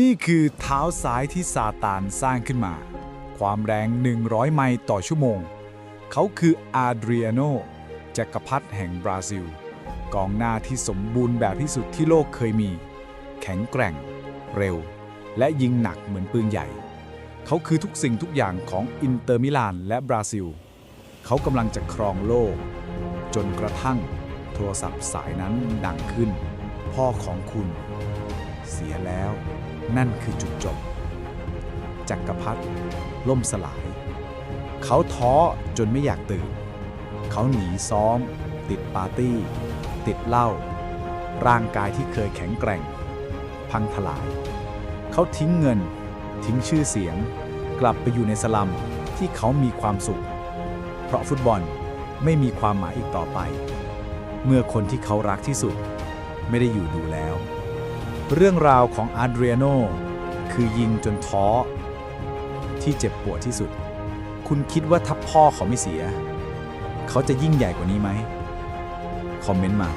นี่คือเท้าซ้ายที่ซาตานสร้างขึ้นมา ความแรง 100 ไมล์ต่อชั่วโมง เขาคืออาเดริอาโนจักรพรรดิแห่งบราซิล กองหน้าที่สมบูรณ์แบบที่สุดที่โลกเคยมี แข็งแกร่ง เร็ว และยิงหนักเหมือนปืนใหญ่ เขาคือทุกสิ่งทุกอย่างของอินเตอร์มิลานและบราซิล เขากำลังจะครองโลก จนกระทั่งโทรศัพท์สายนั้นดังขึ้น พ่อของคุณ เสียแล้ว นั่นคือจุดจบ จักรพรรดิล่มสลาย เขาท้อจนไม่อยากตื่น เขาหนีซ้อม ติดปาร์ตี้ ติดเหล้าร่างกายที่เคยแข็งแกร่ง พังทลาย เขาทิ้งเงิน ทิ้งชื่อเสียง กลับไปอยู่ในสลัมที่เขามีความสุข เพราะฟุตบอลไม่มีความหมายอีกต่อไป เมื่อคนที่เขารักที่สุด ไม่ได้อยู่ดูแล้ว เรื่องราวของอาดเรียโนคือยิงจนท้อ ที่เจ็บปวดที่สุด คุณคิดว่าถ้าพ่อเขาไม่เสีย เขาจะยิ่งใหญ่กว่านี้ไหม คอมเมนต์มา